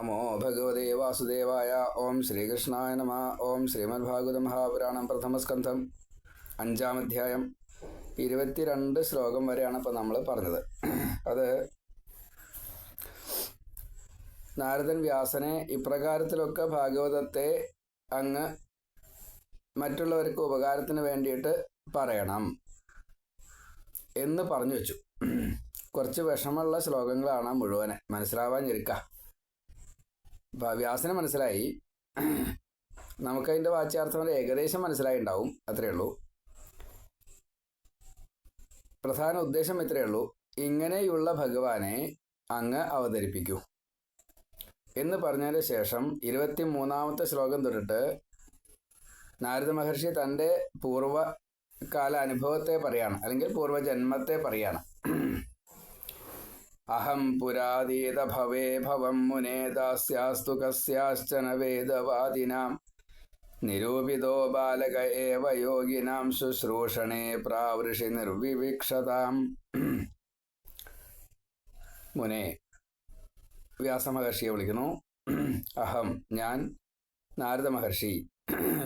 നമോ ഭഗവതേ വാസുദേവായ ഓം ശ്രീകൃഷ്ണായ നമ ഓം ശ്രീമദ്ഭാഗവത മഹാപുരാണം പ്രഥമസ്കന്ധം അഞ്ചാം അധ്യായം ഇരുപത്തിരണ്ട് ശ്ലോകം വരെയാണ് ഇപ്പോൾ നമ്മൾ പറഞ്ഞത്. അത് നാരദൻ വ്യാസനെ ഇപ്രകാരത്തിലൊക്കെ ഭാഗവതത്തെ അങ്ങ് മറ്റുള്ളവർക്ക് ഉപകാരത്തിന് വേണ്ടിയിട്ട് പറയണം എന്ന് പറഞ്ഞു വെച്ചു. കുറച്ച് വിഷമമുള്ള ശ്ലോകങ്ങളാണ് മുഴുവനെ. മനസ്സിലാവാൻ ഞെരുക്ക അപ്പം വ്യാസന് മനസ്സിലായി. നമുക്കതിന്റെ വാച്യാർത്ഥം ഏകദേശം മനസ്സിലായി ഉണ്ടാവും അത്രയേ ഉള്ളൂ പ്രധാന ഉദ്ദേശം ഇത്രയേ ഉള്ളൂ ഇങ്ങനെയുള്ള ഭഗവാനെ അങ്ങ് അവതരിപ്പിക്കൂ. എന്ന് പറഞ്ഞതിന് ശേഷം ഇരുപത്തി മൂന്നാമത്തെ ശ്ലോകം തൊട്ടിട്ട് നാരദ മഹർഷി തന്റെ പൂർവകാല അനുഭവത്തെ പറയാണ്. അല്ലെങ്കിൽ പൂർവജന്മത്തെ പറയാണ്. അഹം പുരാതീത ഭവേ ഭവം മുനേ ദാസ്യാസ്തു കസ്യാശ്ചന വേദവാദിനാം. നിരൂപിതോ ബാലക ഏവ യോഗിനാം. ശുശ്രൂഷണേ പ്രാവൃഷി നിർവിവിക്ഷതാം. മുനേ വ്യാസമഹർഷിയെ വിളിക്കുന്നു. അഹം ഞാൻ നാരദ മഹർഷി.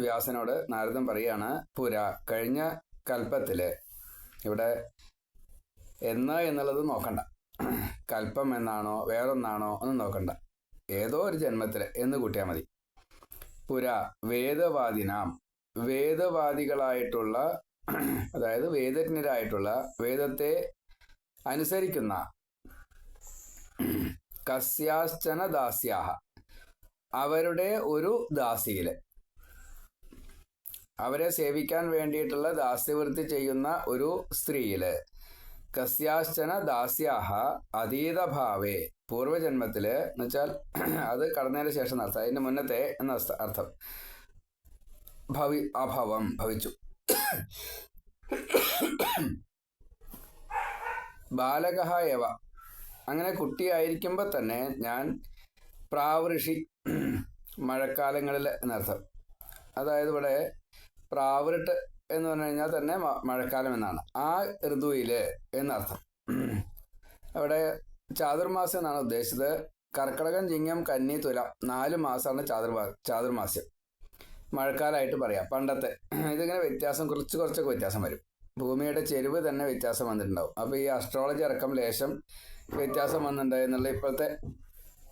വ്യാസനോട് നാരദം പറയാണ് പുര കഴിഞ്ഞ കൽപ്പത്തിൽ ഇവിടെ എന്ന് എന്നുള്ളത് നോക്കണ്ട. കൽപ്പം എന്നാണോ വേറൊന്നാണോ ഒന്നും നോക്കണ്ട. ഏതോ ഒരു ജന്മത്തിൽ എന്ന് കൂട്ടിയാൽ മതി. പുര വേദവാദിനാം. വേദവാദികളായിട്ടുള്ള അതായത് വേദജ്ഞരായിട്ടുള്ള വേദത്തെ അനുസരിക്കുന്ന കസ്യാശ്ചന ദാസ്യാഹ. അവരുടെ ഒരു ദാസിയിൽ. അവരെ സേവിക്കാൻ വേണ്ടിയിട്ടുള്ള ദാസ്യവൃത്തി ചെയ്യുന്ന ഒരു സ്ത്രീയിൽ. കസ്യാശ്ചന ദാസ്യാഹ അതീതഭാവേ. പൂർവജന്മത്തിൽ എന്ന് വെച്ചാൽ അത് കടന്നതിന് ശേഷം അർത്ഥം അതിന്റെ മുന്നത്തെ എന്ന അർത്ഥം ഭവി അഭവം ഭവിച്ചു. ബാലകഹ എവ അങ്ങനെ കുട്ടിയായിരിക്കുമ്പോൾ തന്നെ ഞാൻ പ്രാവൃഷി മഴക്കാലങ്ങളിൽ എന്നർത്ഥം. അതായത് ഇവിടെ പ്രാവൃട്ട് എന്ന് പറഞ്ഞു കഴിഞ്ഞാൽ തന്നെ മഴക്കാലം എന്നാണ്. ആ ഋതുവിൽ എന്നർത്ഥം. അവിടെ ചാതുർമാസം എന്നാണ് ഉദ്ദേശിച്ചത്. കർക്കിടകം ചിങ്ങം കന്നി തുലാം നാല് മാസമാണ് ചാതുർമാ ചാതുർമാസ്യം. മഴക്കാലമായിട്ട് പറയാം. പണ്ടത്തെ ഇതിങ്ങനെ വ്യത്യാസം കുറച്ച് കുറച്ചൊക്കെ വ്യത്യാസം വരും. ഭൂമിയുടെ ചെരുവ് തന്നെ വ്യത്യാസം വന്നിട്ടുണ്ടാവും. അപ്പോൾ ഈ അസ്ട്രോളജി അടക്കം ലേശം വ്യത്യാസം വന്നിട്ടുണ്ട് എന്നുള്ള ഇപ്പോഴത്തെ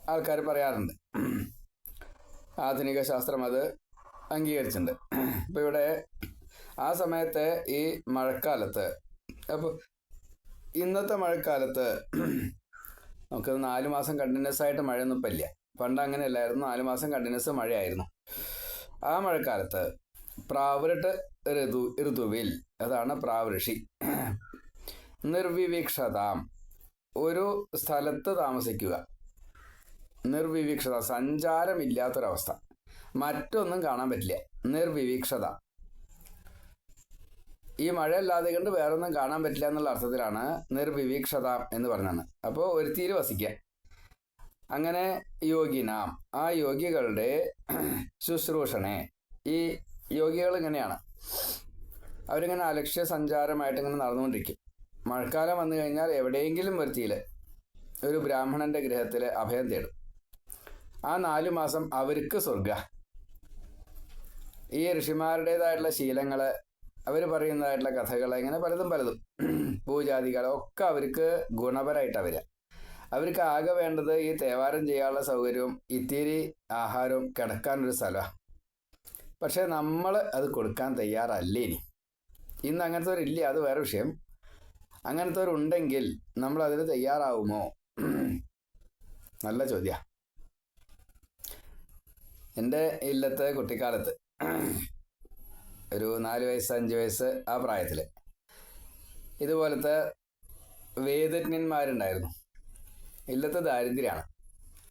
ആൾക്കാർ പറയാറുണ്ട്. ആധുനിക ശാസ്ത്രം അത് അംഗീകരിച്ചിട്ടുണ്ട്. ഇപ്പോൾ ഇവിടെ ആ സമയത്ത് ഈ മഴക്കാലത്ത്. അപ്പോൾ ഇന്നത്തെ മഴക്കാലത്ത് നമുക്ക് നാല് മാസം കണ്ടിന്യൂസ് ആയിട്ട് മഴയൊന്നും ഇപ്പം ഇല്ല. പണ്ട് അങ്ങനെയല്ലായിരുന്നു. നാല് മാസം കണ്ടിന്യൂസ് മഴയായിരുന്നു. ആ മഴക്കാലത്ത് പ്രാവരട്ട് ഋതു ഋതുവിൽ അതാണ് പ്രാവൃഷി നിർവിവീക്ഷതാം. ഒരു സ്ഥലത്ത് താമസിക്കുക. നിർവിവീക്ഷത സഞ്ചാരമില്ലാത്തൊരവസ്ഥ. മറ്റൊന്നും കാണാൻ പറ്റില്ല. നിർവിവീക്ഷത. ഈ മഴയല്ലാതെ വേറെ വേറൊന്നും കാണാൻ പറ്റില്ല എന്നുള്ള അർത്ഥത്തിലാണ് നിർവിവീക്ഷത എന്ന് പറഞ്ഞാണ് അപ്പോൾ ഒരു ഒരുത്തിയിൽ വസിക്കുക അങ്ങനെ യോഗിനാം. ആ യോഗികളുടെ ശുശ്രൂഷണെ ഈ യോഗികൾ ഇങ്ങനെയാണ്. അവരിങ്ങനെ അലക്ഷ്യ സഞ്ചാരമായിട്ട് ഇങ്ങനെ നടന്നുകൊണ്ടിരിക്കും. മഴക്കാലം വന്നു കഴിഞ്ഞാൽ എവിടെയെങ്കിലും വരുത്തിയിൽ ഒരു ബ്രാഹ്മണന്റെ ഗൃഹത്തിൽ അഭയം തേടും. ആ നാലു മാസം അവർക്ക് സ്വർഗ ഈ ഋഷിമാരുടേതായിട്ടുള്ള ശീലങ്ങൾ അവർ പറയുന്നതായിട്ടുള്ള കഥകൾ അങ്ങനെ പലതും പലതും. പൂജാതികളൊക്കെ അവർക്ക് ഗുണപരമായിട്ടാണ് വരിക. അവർക്ക് ആകെ വേണ്ടത് ഈ തേവാരം ചെയ്യാനുള്ള സൗകര്യവും ഇത്തിരി ആഹാരവും കിടക്കാനൊരു സ്ഥലമാണ് പക്ഷേ നമ്മൾ അത് കൊടുക്കാൻ തയ്യാറല്ല ഇനി? ഇന്ന് അങ്ങനത്തെ ഇല്ല അത് വേറെ വിഷയം. അങ്ങനത്തെ ഉണ്ടെങ്കിൽ നമ്മൾ അതിന് തയ്യാറാവുമോ? നല്ല ചോദ്യ. എന്റെ ഇല്ലത്തെ കുട്ടിക്കാലത്ത് ഒരു നാല് വയസ്സ് അഞ്ച് വയസ്സ് ആ പ്രായത്തിൽ ഇതുപോലത്തെ വേദജ്ഞന്മാരുണ്ടായിരുന്നു. ഇല്ലത്തെ ദാരിദ്ര്യമാണ്.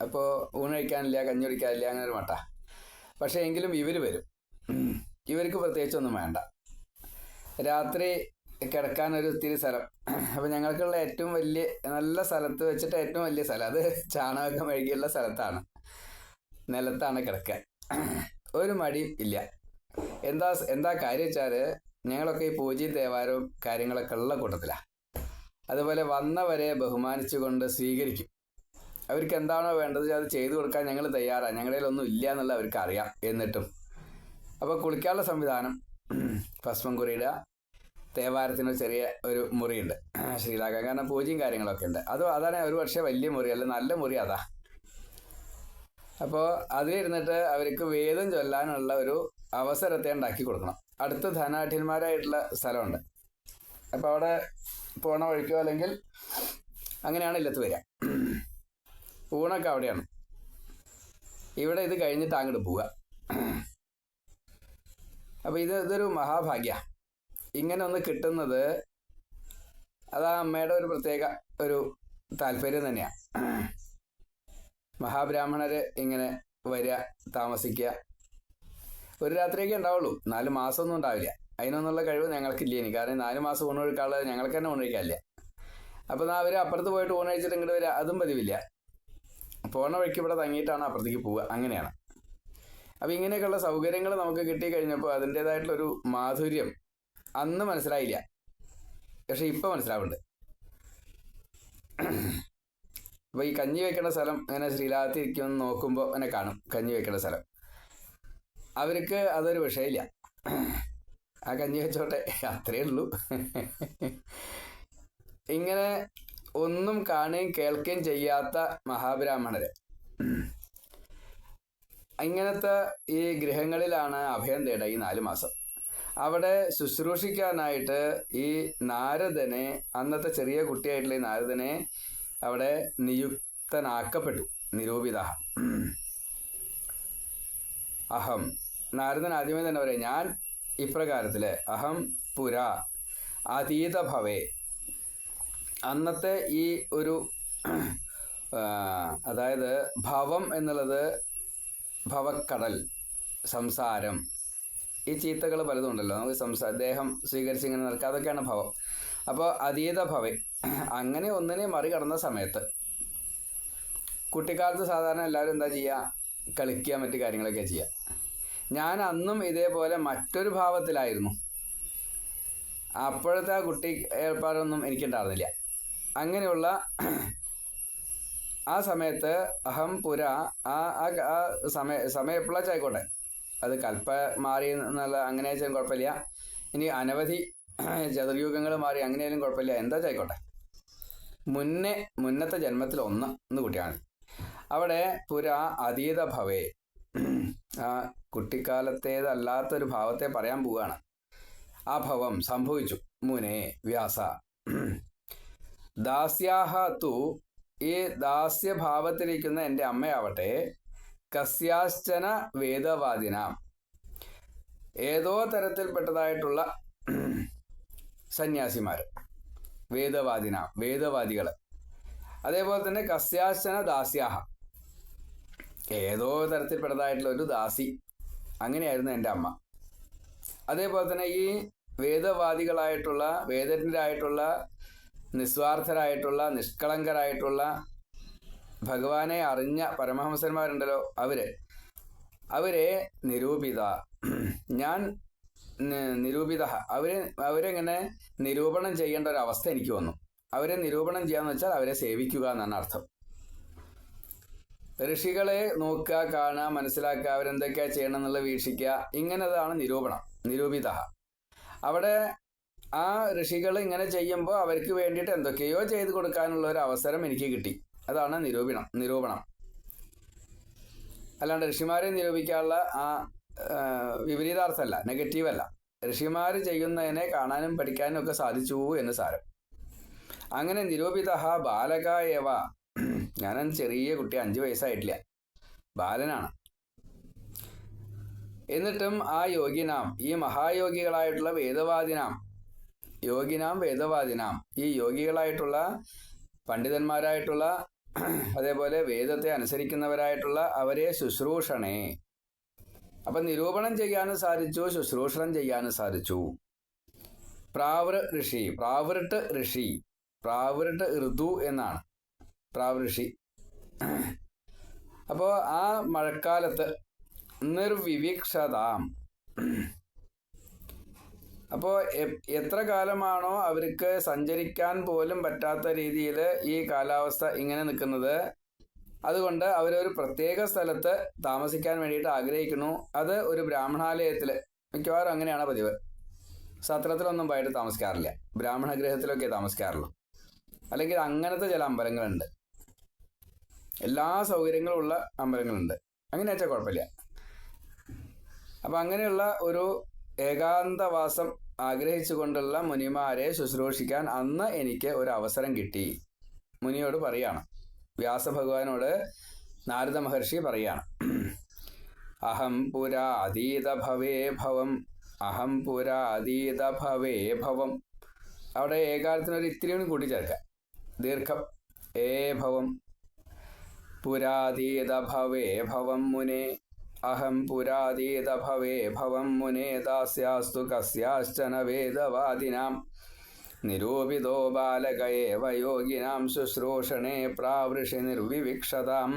അപ്പോൾ ഊണഴിക്കാനില്ല കഴിക്കാനില്ല കഞ്ഞി കുടിക്കാനില്ല അങ്ങനെ ഒരു മട്ട. പക്ഷേ എങ്കിലും ഇവർ വരും. ഇവർക്ക് പ്രത്യേകിച്ചൊന്നും വേണ്ട. രാത്രി കിടക്കാനൊരു ഒത്തിരി സ്ഥലം. അപ്പം ഞങ്ങൾക്കുള്ള ഏറ്റവും വലിയ നല്ല സ്ഥലത്ത് വെച്ചിട്ട് ഏറ്റവും വലിയ സ്ഥലം. അത് ചാണകമൊക്കെ മെഴുകിയുള്ള സ്ഥലത്താണ്. നിലത്താണ് കിടക്കുക ഒരു മടിയും ഇല്ല. എന്താ എന്താ കാര്യം വെച്ചാൽ ഞങ്ങളൊക്കെ ഈ പൂജയും ദേവാരവും കാര്യങ്ങളൊക്കെ ഉള്ള കൂട്ടത്തിലാണ് അതുപോലെ വന്നവരെ ബഹുമാനിച്ചുകൊണ്ട് സ്വീകരിക്കും. അവർക്ക് എന്താണോ വേണ്ടത് അത് ചെയ്തു കൊടുക്കാൻ ഞങ്ങൾ തയ്യാറാണ് ഞങ്ങളുടെ ഒന്നും ഇല്ല എന്നുള്ള അവർക്ക് അറിയാം എന്നിട്ടും. അപ്പോൾ കുളിക്കാനുള്ള സംവിധാനം ഭസ്മം കുറിയിടുക. തേവാരത്തിന് ചെറിയ ഒരു മുറിയുണ്ട്. ശ്രീലാക്കാൻ കാരണം പൂജയും കാര്യങ്ങളൊക്കെ ഉണ്ട്. അത് അതാണ് ഒരു പക്ഷേ വലിയ മുറി അല്ല നല്ല മുറി അതാ. അപ്പോൾ അതിലിരുന്നിട്ട് അവർക്ക് വേദം ചൊല്ലാനുള്ള ഒരു അവസരത്തെ ഉണ്ടാക്കി കൊടുക്കണം. അടുത്ത ധനാഠ്യന്മാരായിട്ടുള്ള സ്ഥലമുണ്ട്. അപ്പോൾ അവിടെ പോണ വഴിക്കോ അല്ലെങ്കിൽ അങ്ങനെയാണ് ഇല്ലത്ത് വരിക. ഊണൊക്കെ അവിടെയാണ്. ഇവിടെ ഇത് കഴിഞ്ഞിട്ട് അങ്ങോട്ട് പോവുക. അപ്പോൾ ഇത് ഇതൊരു മഹാഭാഗ്യ. ഇങ്ങനെ ഒന്ന് കിട്ടുന്നത് അത് ആ അമ്മയുടെ ഒരു പ്രത്യേക ഒരു താല്പര്യം തന്നെയാണ് മഹാബ്രാഹ്മണർ ഇങ്ങനെ വരിക താമസിക്കുക ഒരു രാത്രിയൊക്കെ ഉണ്ടാവുള്ളൂ. നാല് മാസമൊന്നും ഉണ്ടാവില്ല. അതിനൊന്നുള്ള കഴിവ് ഞങ്ങൾക്കില്ല ഇനി. കാരണം നാല് മാസം ഊണ് കഴിക്കാനുള്ളത് ഞങ്ങൾക്ക് തന്നെ ഊണ് കഴിക്കാനില്ല. അപ്പോൾ അവർ അപ്പുറത്ത് പോയിട്ട് ഊണ് കഴിച്ചിട്ട് ഇങ്ങോട്ട് വരിക അതും പതിവില്ല. പോണ വഴിക്ക് ഇവിടെ തങ്ങിയിട്ടാണ് അപ്പുറത്തേക്ക് പോവുക. അങ്ങനെയാണ്. അപ്പോൾ ഇങ്ങനെയൊക്കെയുള്ള സൗകര്യങ്ങൾ നമുക്ക് കിട്ടി കഴിഞ്ഞപ്പോൾ അതിന്റേതായിട്ടുള്ളൊരു മാധുര്യം അന്ന് മനസ്സിലായില്ല. പക്ഷെ ഇപ്പം മനസ്സിലാവുന്നുണ്ട്. അപ്പോൾ ഈ കഞ്ഞി വെക്കേണ്ട സ്ഥലം അങ്ങനെ ശ്രീലാത്തിരിക്കുമെന്ന് നോക്കുമ്പോൾ അങ്ങനെ കാണും. കഞ്ഞി വെക്കേണ്ട സ്ഥലം. അവർക്ക് അതൊരു വിഷയമില്ല ആ കഞ്ഞി വെച്ചോട്ടെ അത്രയേ ഉള്ളൂ. ഇങ്ങനെ ഒന്നും കാണുകയും കേൾക്കുകയും ചെയ്യാത്ത മഹാബ്രാഹ്മണര്. ഇങ്ങനത്തെ ഈ ഗൃഹങ്ങളിലാണ് അഭയം തേടുക ഈ നാല് മാസം. അവിടെ ശുശ്രൂഷിക്കാനായിട്ട് ഈ നാരദനെ അന്നത്തെ ചെറിയ കുട്ടിയായിട്ടുള്ള ഈ നാരദനെ അവിടെ നിയുക്തനാക്കപ്പെട്ടു നിരൂപിത അഹം. നാരദൻ ആദ്യമേ തന്നെ പറയാം ഞാൻ ഇപ്രകാരത്തിൽ അഹം പുര അതീത ഭവേ അന്നത്തെ ഈ ഒരു അതായത് ഭവം എന്നുള്ളത് ഭവക്കടൽ സംസാരം ഈ ചീത്തകൾ പലതും ഉണ്ടല്ലോ. നമുക്ക് സംസാ ദേഹം സ്വീകരിച്ച് ഇങ്ങനെ നിൽക്കുക അതൊക്കെയാണ് ഭവം. അപ്പോൾ അതീത ഭവ അങ്ങനെ ഒന്നിനെ മറികടന്ന സമയത്ത് കുട്ടിക്കാലത്ത് സാധാരണ എല്ലാവരും എന്താ ചെയ്യുക കളിക്കുക മറ്റു കാര്യങ്ങളൊക്കെ ചെയ്യുക ഞാൻ അന്നും ഇതേപോലെ മറ്റൊരു ഭാവത്തിലായിരുന്നു. അപ്പോഴത്തെ ആ കുട്ടി ഏർപ്പാടൊന്നും എനിക്കുണ്ടായിരുന്നില്ല. അങ്ങനെയുള്ള ആ സമയത്ത് അഹം പുര ആ ആ സമയ സമയം എപ്പോഴാച്ചായിക്കോട്ടെ അത് കൽപ്പ മാറി എന്നുള്ള അങ്ങനെ വെച്ചാലും കുഴപ്പമില്ല. ഇനി അനവധി ചതുർയുഗങ്ങൾ മാറി അങ്ങനെയാലും കുഴപ്പമില്ല. എന്താ ആയിക്കോട്ടെ. മുന്നേ മുന്നത്തെ ജന്മത്തിൽ ഒന്ന് എന്ന് കുട്ടിയാണ്. അവിടെ പുര അതീത ഭവേ. ആ കുട്ടിക്കാലത്തേതല്ലാത്തൊരു ഭാവത്തെ പറയാൻ പോവുകയാണ്. ആ ഭവം സംഭവിച്ചു. മുനെ വ്യാസ. ദാസ്യാഹ തു ഈ ദാസ്യഭാവത്തിലിരിക്കുന്ന എന്റെ അമ്മയാവട്ടെ കസ്യാശ്ചന വേദവാദിന. ഏതോ തരത്തിൽപ്പെട്ടതായിട്ടുള്ള സന്യാസിമാർ വേദവാദിന വേദവാദികൾ അതേപോലെ തന്നെ കസ്യാശ്ചന ദാസ്യാഹ. ഏതോ തരത്തിൽപ്പെട്ടതായിട്ടുള്ള ഒരു ദാസി. അങ്ങനെയായിരുന്നു എന്റെ അമ്മ. അതേപോലെ തന്നെ ഈ വേദവാദികളായിട്ടുള്ള വേദജ്ഞരായിട്ടുള്ള നിസ്വാർത്ഥരായിട്ടുള്ള നിഷ്കളങ്കരായിട്ടുള്ള ഭഗവാനെ അറിഞ്ഞ പരമഹംസന്മാരുണ്ടല്ലോ അവർ. അവരെ നിരൂപിത. ഞാൻ നിരൂപിത. അവരെ അവരെങ്ങനെ നിരൂപണം ചെയ്യേണ്ട ഒരു അവസ്ഥ എനിക്ക് വന്നു. അവരെ നിരൂപണം ചെയ്യാന്ന് വെച്ചാൽ അവരെ സേവിക്കുക എന്നാണ് അർത്ഥം. ഋഷികളെ നോക്കുക കാണുക മനസ്സിലാക്കുക അവരെന്തൊക്കെയാ ചെയ്യണം എന്നുള്ളത് വീക്ഷിക്കുക ഇങ്ങനതാണ് നിരൂപണം നിരൂപിത. അവിടെ ആ ഋഷികൾ ഇങ്ങനെ ചെയ്യുമ്പോൾ അവർക്ക് വേണ്ടിയിട്ട് എന്തൊക്കെയോ ചെയ്തു കൊടുക്കാനുള്ള ഒരു അവസരം എനിക്ക് കിട്ടി. അതാണ് നിരൂപണം നിരൂപണം. അല്ലാണ്ട് ഋഷിമാരെ നിരൂപിക്കാനുള്ള ആ വിപരീതാർത്ഥമല്ല വിപരീതാർത്ഥമല്ല നെഗറ്റീവല്ല. ഋഷിമാർ ചെയ്യുന്നതിനെ കാണാനും പഠിക്കാനും ഒക്കെ സാധിച്ചു എന്ന് സാരം. അങ്ങനെ നിരൂപിത ബാലക ഏവ ഞാൻ ചെറിയ കുട്ടി അഞ്ച് വയസ്സായിട്ടില്ല. ബാലനാണ്. എന്നിട്ടും ആ യോഗിനാം ഈ മഹായോഗികളായിട്ടുള്ള വേദവാദിനാം യോഗിനാം വേദവാദിനാം ഈ യോഗികളായിട്ടുള്ള പണ്ഡിതന്മാരായിട്ടുള്ള അതേപോലെ വേദത്തെ അനുസരിക്കുന്നവരായിട്ടുള്ള അവരെ ശുശ്രൂഷണേ. അപ്പൊ നിരൂപണം ചെയ്യാനും സാധിച്ചു ശുശ്രൂഷണം ചെയ്യാനും സാധിച്ചു. പ്രാവൃ ഋഷി പ്രാവൃട്ട് ഋഷി പ്രാവൃട്ട് ഋതു എന്നാണ്. പ്രാവൃഷി. അപ്പോൾ ആ മഴക്കാലത്ത് നിർവിവീക്ഷതാം. അപ്പോൾ എത്ര കാലമാണോ അവർക്ക് സഞ്ചരിക്കാൻ പോലും പറ്റാത്ത രീതിയിൽ ഈ കാലാവസ്ഥ ഇങ്ങനെ നിൽക്കുന്നത്. അതുകൊണ്ട് അവരൊരു പ്രത്യേക സ്ഥലത്ത് താമസിക്കാൻ വേണ്ടിയിട്ട് ആഗ്രഹിക്കുന്നു. അത് ഒരു ബ്രാഹ്മണാലയത്തിൽ മിക്കവാറും അങ്ങനെയാണ് പതിവ്. സത്രത്തിലൊന്നും പോയിട്ട് താമസിക്കാറില്ല. ബ്രാഹ്മണഗ്രഹത്തിലൊക്കെ താമസിക്കാറുള്ളൂ. അല്ലെങ്കിൽ അങ്ങനത്തെ ചില അമ്പലങ്ങളുണ്ട്. എല്ലാ സൗകര്യങ്ങളും ഉള്ള അമ്പലങ്ങളുണ്ട്. അങ്ങനെ വെച്ചാൽ കുഴപ്പമില്ല. അപ്പം അങ്ങനെയുള്ള ഒരു ഏകാന്തവാസം ആഗ്രഹിച്ചുകൊണ്ടുള്ള മുനിമാരെ ശുശ്രൂഷിക്കാൻ അന്ന് എനിക്ക് ഒരു അവസരം കിട്ടി. മുനിയോട് പറയാണ്. വ്യാസഭഗവാനോട് നാരദ മഹർഷി പറയാണ്. അഹം പുരാ അതീത ഭവേ ഭവം അഹം പുരാ അതീത ഭവേ. ഭവം അവിടെ ഏകാലത്തിനൊരു ഇത്തിരി കൂടി ചേർക്കാം. ദീർഘം ഏ ഭവം പുരാതീത ഭവേ മുനെ. അഹം പുരാതീത ഭവേ മുനെ ദാസ്യാസ്തു കസ്യാശ്ചന വേദവാദിനാം. നിരൂപിതോ ബാലകയേവ യോഗിനാം ശുശ്രൂഷണേ പ്രാവൃഷി നിർവിവിക്ഷതാം.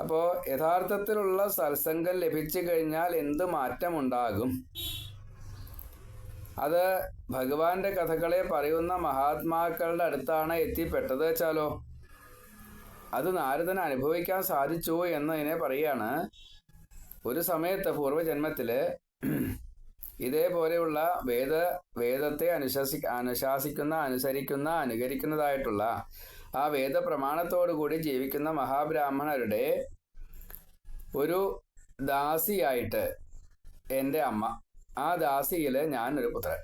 അപ്പോൾ യഥാർത്ഥത്തിലുള്ള സത്സംഗം ലഭിച്ചു കഴിഞ്ഞാൽ എന്ത് മാറ്റമുണ്ടാകും? അത് ഭഗവാന്റെ കഥകളെ പറയുന്ന മഹാത്മാക്കളുടെ അടുത്താണ് എത്തിപ്പെട്ടത് വെച്ചാലോ? അത് നാരദന് അനുഭവിക്കാൻ സാധിച്ചു എന്നതിനെ പറയാണ് ഒരു സമയത്ത് പൂർവജന്മത്തിൽ ഇതേപോലെയുള്ള വേദ വേദത്തെ അനുശാസി അനുശാസിക്കുന്ന അനുസരിക്കുന്ന അനുകരിക്കുന്നതായിട്ടുള്ള ആ വേദ കൂടി ജീവിക്കുന്ന മഹാബ്രാഹ്മണരുടെ ഒരു ദാസിയായിട്ട് എന്റെ അമ്മ ആ ദാസിയിൽ ഞാനൊരു പുത്രൻ.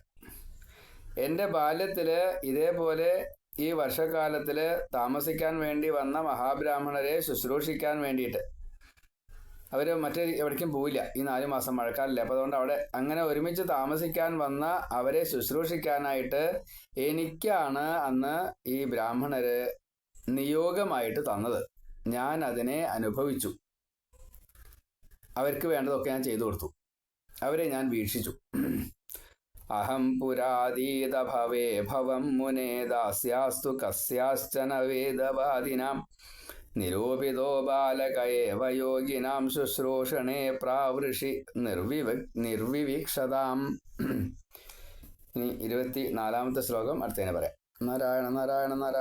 എന്റെ ബാല്യത്തിൽ ഇതേപോലെ ഈ വർഷക്കാലത്തിൽ താമസിക്കാൻ വേണ്ടി വന്ന മഹാബ്രാഹ്മണരെ ശുശ്രൂഷിക്കാൻ വേണ്ടിയിട്ട്. അവർ മറ്റേ എവിടേക്കും പോയില്ല ഈ നാല് മാസം മഴക്കാലല്ലേ. അപ്പോൾ അതുകൊണ്ട് അവിടെ അങ്ങനെ ഒരുമിച്ച് താമസിക്കാൻ വന്ന അവരെ ശുശ്രൂഷിക്കാനായിട്ട് എനിക്കാണ് അന്ന് ഈ ബ്രാഹ്മണര് നിയോഗമായിട്ട് തന്നത്. ഞാൻ അതിനെ അനുഭവിച്ചു. അവർക്ക് വേണ്ടതൊക്കെ ഞാൻ ചെയ്തു കൊടുത്തു. അവരെ ഞാൻ വീക്ഷിച്ചു. അഹം പുരാതീത ഭവേ ഭവം മുനേ ദാസ്യാസ്തു കസ്യാശ്ചന വേദവാദിനാം. നിരൂപിതോ ബാലക ഏവ യോഗിനാം ശുശ്രൂഷണേ പ്രാവൃഷി നിർവിവ നിർവിവീക്ഷതാം. ഇനി ഇരുപത്തി നാലാമത്തെ ശ്ലോകം അടുത്തതിനെ പറയാം. നാരായണ നാരായണ നാരായണ.